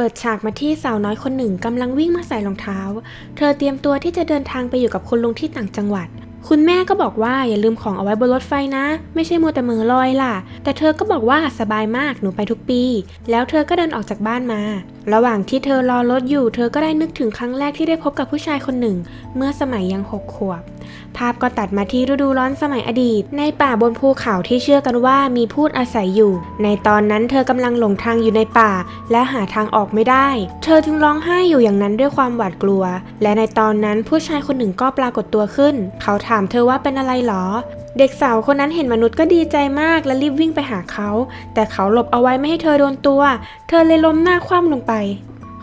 เปิดฉากมาที่สาวน้อยคนหนึ่งกำลังวิ่งมาใส่รองเท้า เธอเตรียมตัวที่จะเดินทางไปอยู่กับคุณลุงที่ต่างจังหวัด คุณแม่ก็บอกว่าอย่าลืมของเอาไว้บนรถไฟนะ ไม่ใช่มัวแต่มือลอยล่ะ แต่เธอก็บอกว่าสบายมากหนูไปทุกปี แล้วเธอก็เดินออกจากบ้านมา ระหว่างที่เธอรอรถอยู่ เธอก็ได้นึกถึงครั้งแรกที่ได้พบกับผู้ชายคนหนึ่ง เมื่อสมัยยังหกขวบ ภาพก็ตัดมาที่ฤดูร้อนสมัยอดีต ในป่าบนภูเขาที่เชื่อกันว่ามีพูดอาศัยอยู่ ในตอนนั้นเธอกำลังหลงทางอยู่ในป่า และหาทางออกไม่ได้ เธอจึงร้องไห้อยู่อย่างนั้นด้วยความหวาดกลัว และในตอนนั้นผู้ชายคนหนึ่งก็ปรากฏตัวขึ้น เขาถามเธอว่าเป็นอะไรหรอ เด็กสาวคนนั้นเห็นมนุษย์ก็ดีใจมากและรีบวิ่งไปหาเขา แต่เขาหลบเอาไว้ไม่ให้เธอโดนตัว เธอเลยล้มหน้าคว่ำลงไป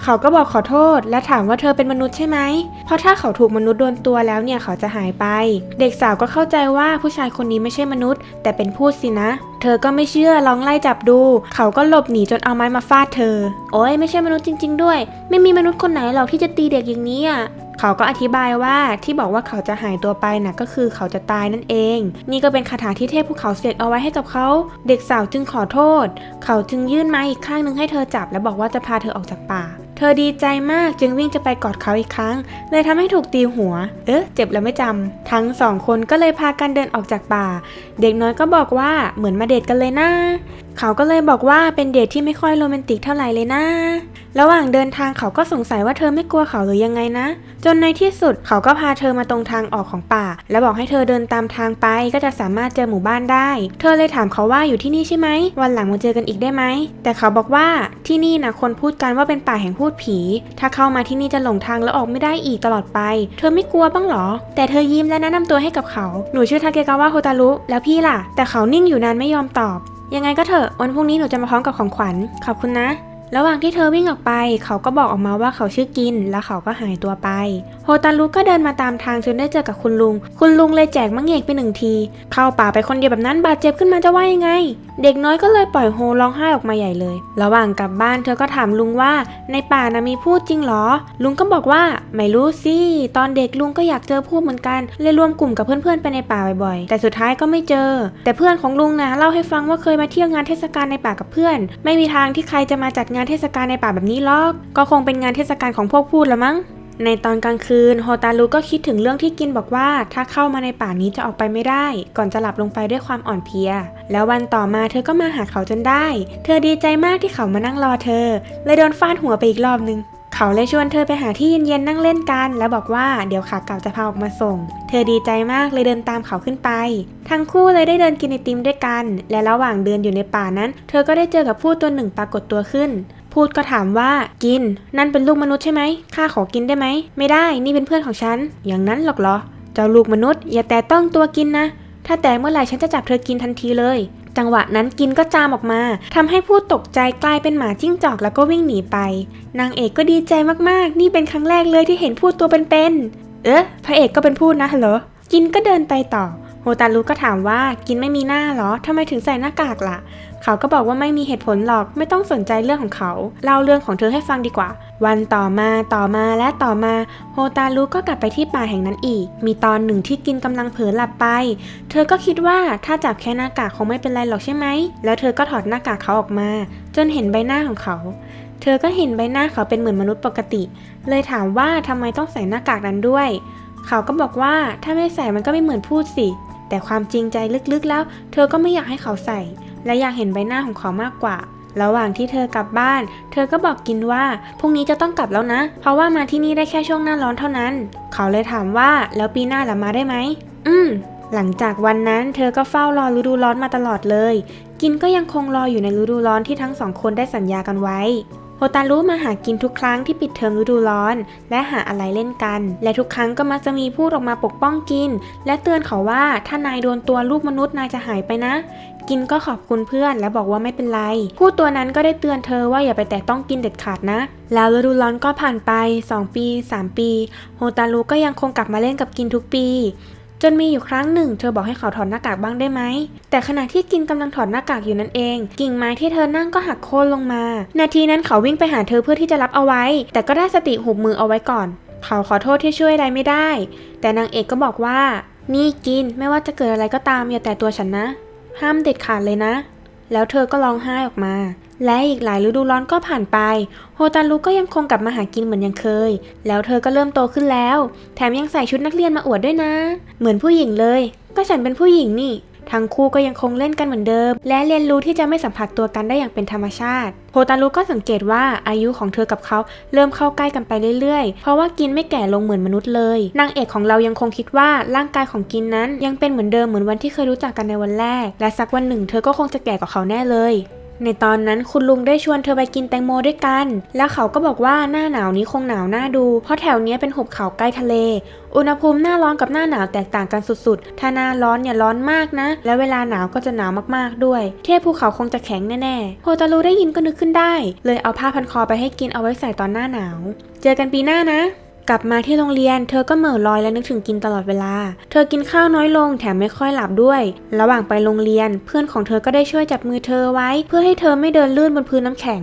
เขาก็บอกขอโทษ และถามว่าเธอเป็นมนุษย์ใช่ไหม เพราะถ้าเขาถูกมนุษย์โดนตัวแล้วเนี่ยเขาจะหายไป เด็กสาวก็เข้าใจว่าผู้ชายคนนี้ไม่ใช่มนุษย์ แต่เป็นพูดสินะ เธอก็ไม่เชื่อลองไล่จับดู เขาก็หลบหนีจนเอาไม้มาฟาดเธอ โอ้ยไม่ใช่มนุษย์จริง ๆ ด้วย ไม่มีมนุษย์คนไหนหรอกที่จะตีเด็กอย่างนี้อะเขาก็อธิบายว่าที่บอกว่าเขาจะหายตัวไปน่ะก็คือเขาจะตายนั่นเอง นี่ก็เป็นคาถาที่เทพภูเขาเสกเอาไว้ให้กับเขา เด็กสาวจึงขอโทษ เขาจึงยื่นไม้อีกข้างหนึ่งให้เธอจับ และบอกว่าจะพาเธอออกจากป่า เธอดีใจมากจึงวิ่งจะไปกอดเขาอีกครั้ง เลยทำให้ถูกตีหัว เอ๊ะ เจ็บแล้วไม่จำทั้งสองคนก็เลยพากันเดินออกจากป่า เด็กน้อยก็บอกว่าเหมือนมาเดทกันเลยนะ เขาก็เลยบอกว่าเป็นเดทที่ไม่ค่อยโรแมนติกเท่าไหร่เลยนะ ระหว่างเดินทางเขาก็สงสัยว่าเธอไม่กลัวเขาหรือยังไงนะ จนในที่สุดเขาก็พาเธอมาตรงทางออกของป่า และบอกให้เธอเดินตามทางไปก็จะสามารถเจอหมู่บ้านได้ เธอเลยถามเขาว่าอยู่ที่นี่ใช่ไหม วันหลังมาเจอกันอีกได้ไหม แต่เขาบอกว่าที่นี่นะคนพูดกันว่าเป็นป่าแห่งพูดผี ถ้าเข้ามาที่นี่จะหลงทางแล้วออกไม่ได้อีกตลอดไป เธอไม่กลัวบ้างหรอ แต่เธอยิ้มและแนะนำตัวให้กับเขา หนูชื่อทาเกกาวะโฮตารุแล้วพี่ล่ะ แต่เขานิ่งอยู่นานไม่ยอมตอบ ยังไงก็เถอะวันพรุ่งนี้หนูจะมาพร้อมกับของขวัญ ขอบคุณนะ ระหว่างที่เธอวิ่งออกไป เขาก็บอกออกมาว่าเขาชื่อกิน แล้วเขาก็หายตัวไป โฮตารุก็เดินมาตามทางจนได้เจอกับคุณลุง คุณลุงเลยแจกมังเอกไปหนึ่งที เข้าป่าไปคนเดียวแบบนั้นบาดเจ็บขึ้นมาจะว่ายังไง เด็กน้อยก็เลยปล่อยโฮร้องไห้ออกมาใหญ่เลย ระหว่างกลับบ้านเธอก็ถามลุงว่า ในป่านะมีพูดจริงเหรอ ลุงก็บอกว่าไม่รู้สิตอนเด็กลุงก็อยากเจอพูดเหมือนกันเลยรวมกลุ่มกับเพื่อนๆไปในป่าบ่อยๆ แต่สุดท้ายก็ไม่เจอ แต่เพื่อนของลุงนะเล่าให้ฟังว่าเคยมาเที่ยวงานเทศกาลในป่ากับเพื่อน ไม่มีทางที่ใครจะมาจัดงานเทศกาลในป่าแบบนี้หรอก ก็คงเป็นงานเทศกาลของพวกพูดละมั้ง ในตอนกลางคืนโฮตารุก็คิดถึงเรื่องที่กินบอกว่า ถ้าเข้ามาในป่านี้จะออกไปไม่ได้ ก่อนจะหลับลงไปด้วยความอ่อนเพลีย แล้ววันต่อมาเธอก็มาหาเขาจนได้ เธอดีใจมากที่เขามานั่งรอเธอ เลยโดนฟาดหัวไปอีกรอบนึง เขาเลยชวนเธอไปหาที่เย็นๆนั่งเล่นกัน แล้วบอกว่าเดี๋ยวขากลับจะพาออกมาส่ง เธอดีใจมากเลยเดินตามเขาขึ้นไป ทั้งคู่เลยได้เดินกินไอติมด้วยกัน และระหว่างเดินอยู่ในป่านั้น เธอก็ได้เจอกับผู้ตัวหนึ่งปรากฏตัวขึ้น พูดก็ถามว่ากิน นั่นเป็นลูกมนุษย์ใช่ไหมข้าขอกินได้ไหมไม่ได้นี่เป็นเพื่อนของฉัน อย่างนั้นหรอกเหรอ เจ้าลูกมนุษย์ อย่าแต่ต้องตัวกินนะถ้าแต่เมื่อไหร่ฉันจะจับเธอกินทันทีเลย จังหวะนั้นกินก็จามออกมาทำให้ผู้ตกใจกลายเป็นหมาจิ้งจอกแล้วก็วิ่งหนีไป นางเอกก็ดีใจมากๆ นี่เป็นครั้งแรกเลยที่เห็นพูดตัวเป็นๆ เอ๊ะพระเอกก็เป็นพูดนะเหรอ กินก็เดินไปต่อ โฮตารุก็ถามว่ากินไม่มีหน้าเหรอทำไมถึงใส่หน้ากากล่ะ เขาก็บอกว่าไม่มีเหตุผลหรอกไม่ต้องสนใจเรื่องของเขา เล่าเรื่องของเธอให้ฟังดีกว่า วันต่อมาต่อมาและต่อมา โฮตารุก็กลับไปที่ป่าแห่งนั้นอีก มีตอนหนึ่งที่กินกำลังเผลอหลับไป เธอก็คิดว่าถ้าจับแค่หน้ากากคงไม่เป็นไรหรอกใช่ไหม แล้วเธอก็ถอดหน้ากากเขาออกมา จนเห็นใบหน้าของเขา เธอก็เห็นใบหน้าเขาเป็นเหมือนมนุษย์ปกติ เลยถามว่าทำไมต้องใส่หน้ากากนั้นด้วย เขาก็บอกว่าถ้าไม่ใส่มันก็ไม่เหมือนพูดสิแต่ความจริงใจลึกๆแล้ว เธอก็ไม่อยากให้เขาใส่ และอยากเห็นใบหน้าของเขามากกว่า ระหว่างที่เธอกลับบ้าน เธอก็บอกกินว่าพรุ่งนี้จะต้องกลับแล้วนะ เพราะว่ามาที่นี่ได้แค่ช่วงหน้าร้อนเท่านั้น เขาเลยถามว่าแล้วปีหน้าล่ะมาได้ไหม อืม หลังจากวันนั้นเธอก็เฝ้ารอฤดูร้อนมาตลอดเลย กินก็ยังคงรออยู่ในฤดูร้อนที่ทั้งสองคนได้สัญญากันไว้โฮตารุมาหากินทุกครั้งที่ปิดเทอมฤดูร้อน และหาอะไรเล่นกัน และทุกครั้งก็มักจะมีพูดออกมาปกป้องกิน และเตือนเขาว่าถ้านายโดนตัวลูกมนุษย์นายจะหายไปนะ กินก็ขอบคุณเพื่อนและบอกว่าไม่เป็นไร ผู้ตัวนั้นก็ได้เตือนเธอว่าอย่าไปแตะต้องกินเด็ดขาดนะ แล้วฤดูร้อนก็ผ่านไป 2 ปี 3 ปี โฮตารุก็ยังคงกลับมาเล่นกับกินทุกปี จนมีอยู่ครั้งหนึ่ง เธอบอกให้เขาถอดหน้ากากบ้างได้ไหม แต่ขณะที่กินกำลังถอดหน้ากากอยู่นั่นเอง กิ่งไม้ที่เธอนั่งก็หักโค่นลงมา นาทีนั้นเขาวิ่งไปหาเธอเพื่อที่จะรับเอาไว้ แต่ก็ได้สติหุบมือเอาไว้ก่อน เขาขอโทษที่ช่วยอะไรไม่ได้ แต่นางเอกก็บอกว่านี่กินไม่ว่าจะเกิดอะไรก็ตามอย่าแตะตัวฉันนะ ห้ามเด็ดขาดเลยนะ แล้วเธอก็ร้องไห้ออกมา และอีกหลายฤดูร้อนก็ผ่านไป โฮตารุก็ยังคงกลับมาหากินเหมือนยังเคย แล้วเธอก็เริ่มโตขึ้นแล้ว แถมยังใส่ชุดนักเรียนมาอวดด้วยนะ เหมือนผู้หญิงเลย ก็ฉันเป็นผู้หญิงนี่ ทั้งคู่ก็ยังคงเล่นกันเหมือนเดิม และเรียนรู้ที่จะไม่สัมผัสตัวกันได้อย่างเป็นธรรมชาติโฮตารุก็สังเกตว่าอายุของเธอกับเขาเริ่มเข้าใกล้กันไปเรื่อยๆ เพราะว่ากินไม่แก่ลงเหมือนมนุษย์เลย นางเอกของเรายังคงคิดว่าร่างกายของกินนั้นยังเป็นเหมือนเดิมเหมือนวันที่เคยรู้จักกันในวันแรก และสักวันหนึ่งเธอก็คงจะแก่กว่าเขาแน่เลย ในตอนนั้นคุณลุงได้ชวนเธอไปกินแตงโมด้วยกัน แล้วเขาก็บอกว่าหน้าหนาวนี้คงหนาวหน้าดู เพราะแถวนี้เป็นหุบเขาใกล้ทะเล อุณหภูมิหน้าร้อนกับหน้าหนาวแตกต่างกันสุดๆ ถ้าหน้าร้อนเนี่ยร้อนมากนะ และเวลาหนาวก็จะหนาวมากๆด้วย เทพภูเขาคงจะแข็งแน่ๆ โฮตารุได้ยินก็นึกขึ้นได้ เลยเอาผ้าพันคอไปให้กินเอาไว้ใส่ตอนหน้าหนาว เจอกันปีหน้านะ กลับมาที่โรงเรียน เธอก็เหม่อลอยและนึกถึงกินตลอดเวลา เธอกินข้าวน้อยลงแถมไม่ค่อยหลับด้วย ระหว่างไปโรงเรียน เพื่อนของเธอก็ได้ช่วยจับมือเธอไว้ เพื่อให้เธอไม่เดินลื่นบนพื้นน้ำแข็ง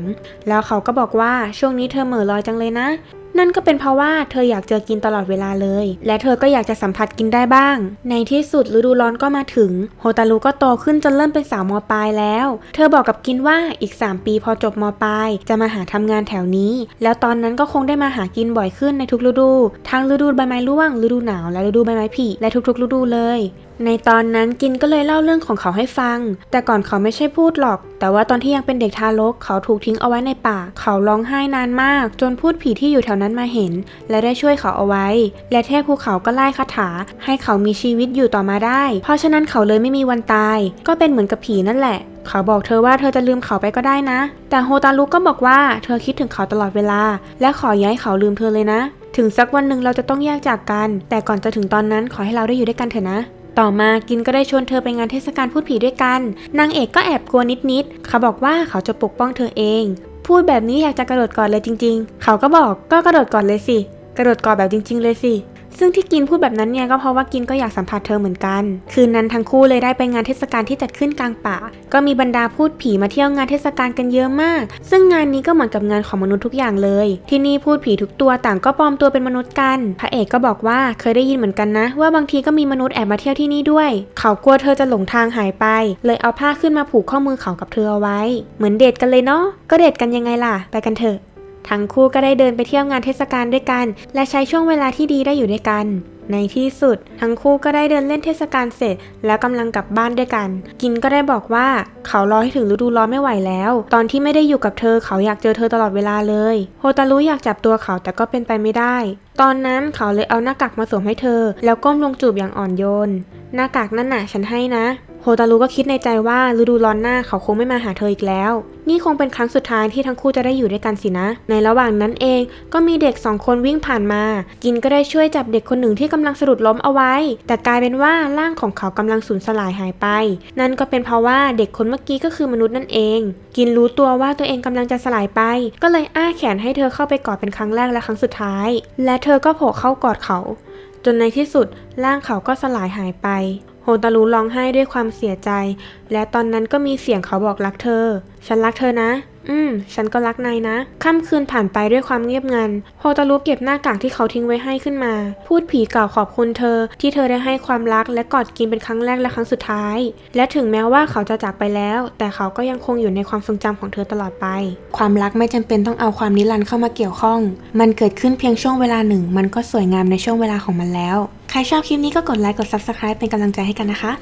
แล้วเขาก็บอกว่าช่วงนี้เธอเหม่อลอยจังเลยนะ นั่นก็เป็นเพราะว่าเธออยากเจอกินตลอดเวลาเลย และเธอก็อยากจะสัมผัสกินได้บ้าง ในที่สุดฤดูร้อนก็มาถึง โฮตารุก็โตขึ้นจนเริ่มเป็นสาวมปลายแล้ว เธอบอกกับกินว่าอีก 3 ปีพอจบมปลาย จะมาหาทำงานแถวนี้ แล้วตอนนั้นก็คงได้มาหากินบ่อยขึ้นในทุกฤดู ทั้งฤดูใบไม้ร่วงฤดูหนาวและฤดูใบไม้ผลิและทุกๆฤดูเลย ในตอนนั้นกินก็เลยเล่าเรื่องของเขาให้ฟัง แต่ก่อนเขาไม่ใช่พูดหรอก แต่ว่าตอนที่ยังเป็นเด็กทารก เขาถูกทิ้งเอาไว้ในป่า เขาร้องไห้นานมาก จนพูดผีที่อยู่แถวนั้นมาเห็น และได้ช่วยเขาเอาไว้ และเทพภูเขาก็ไล่คาถา ให้เขามีชีวิตอยู่ต่อมาได้ เพราะฉะนั้นเขาเลยไม่มีวันตาย ก็เป็นเหมือนกับผีนั่นแหละเขาบอกเธอว่าเธอจะลืมเขาไปก็ได้นะ แต่โฮตารุก็บอกว่าเธอคิดถึงเขาตลอดเวลา และขอย้ายเขาลืมเธอเลยนะ ถึงสักวันหนึ่งเราจะต้องแยกจากกัน แต่ก่อนจะถึงตอนนั้นขอให้เราได้อยู่ด้วยกันเถอะนะ ต่อมากินก็ได้ชวนเธอไปงานเทศกาลพูดผีด้วยกัน นางเอกก็แอบกลัวนิดๆเขาบอกว่าเขาจะปกป้องเธอเอง พูดแบบนี้อยากจะกระโดดกอดเลยจริง ๆ เขาก็บอกก็กระโดดกอดเลยสิ กระโดดกอดแบบจริง ๆ เลยสิ ซึ่งที่กินพูดแบบนั้นเนี่ยก็เพราะว่ากินก็อยากสัมผัสเธอเหมือนกัน คืนนั้นทั้งคู่เลยได้ไปงานเทศกาลที่จัดขึ้นกลางป่า ก็มีบรรดาพูดผีมาเที่ยวงานเทศกาลกันเยอะมาก ซึ่งงานนี้ก็เหมือนกับงานของมนุษย์ทุกอย่างเลย ที่นี่พูดผีทุกตัวต่างก็ปลอมตัวเป็นมนุษย์กัน พระเอกก็บอกว่าเคยได้ยินเหมือนกันนะ ว่าบางทีก็มีมนุษย์แอบมาเที่ยวที่นี่ด้วย เขากลัวเธอจะหลงทางหายไป เลยเอาผ้าขึ้นมาผูกข้อมือเขากับเธอเอาไว้ เหมือนเดทกันเลยเนาะก็เดทกันยังไงล่ะ ไปกันเถอะ ทั้งคู่ก็ได้เดินไปเที่ยวงานเทศกาลด้วยกัน และใช้ช่วงเวลาที่ดีได้อยู่ด้วยกัน ในที่สุด ทั้งคู่ก็ได้เดินเล่นเทศกาลเสร็จ แล้วกำลังกลับบ้านด้วยกัน กินก็ได้บอกว่าเขารอให้ถึงฤดูร้อนไม่ไหวแล้ว ตอนที่ไม่ได้อยู่กับเธอเขาอยากเจอเธอตลอดเวลาเลยโฮตารุอยากจับตัวเขาแต่ก็เป็นไปไม่ได้ ตอนนั้นเขาเลยเอาหน้ากากมาสวมให้เธอ แล้วก้มลงจูบอย่างอ่อนโยน หน้ากากนั่นน่ะฉันให้นะ โฮตารุก็คิดในใจว่าฤดูร้อนหน้าเขาคงไม่มาหาเธออีกแล้ว นี่คงเป็นครั้งสุดท้ายที่ทั้งคู่จะได้อยู่ด้วยกันสินะ ในระหว่างนั้นเองก็มีเด็กสองคนวิ่งผ่านมา กินก็ได้ช่วยจับเด็กคนหนึ่งที่กำลังสะดุดล้มเอาไว้ แต่กลายเป็นว่าร่างของเขากำลังสูญสลายหายไป นั่นก็เป็นเพราะว่าเด็กคนเมื่อกี้ก็คือมนุษย์นั่นเอง กินรู้ตัวว่าตัวเองกำลังจะสลายไป ก็เลยอ้าแขนให้เธอเข้าไปกอดเป็นครั้งแรกและครั้งสุดท้าย และเธอก็โผล่เข้ากอดเขา จนในที่สุดร่างเขาก็สลายหายไป โฮตารุร้องไห้ด้วยความเสียใจ และตอนนั้นก็มีเสียงเขาบอกรักเธอ ฉันรักเธอนะ อืม ฉันก็รักนายนะ ค่ำคืนผ่านไปด้วยความเงียบงัน โฮตารุเก็บหน้ากากที่เขาทิ้งไว้ให้ขึ้นมา พูดผีกล่าวขอบคุณเธอ ที่เธอได้ให้ความรักและกอดกินเป็นครั้งแรกและครั้งสุดท้าย และถึงแม้ว่าเขาจะจากไปแล้ว แต่เขาก็ยังคงอยู่ในความทรงจำของเธอตลอดไป ความรักไม่จำเป็นต้องเอาความนิรันดร์เข้ามาเกี่ยวข้อง มันเกิดขึ้นเพียงช่วงเวลาหนึ่ง มันก็สวยงามในช่วงเวลาของมันแล้ว ใครชอบคลิปนี้ก็กดไลค์ กด subscribe เป็นกำลังใจให้กันนะคะ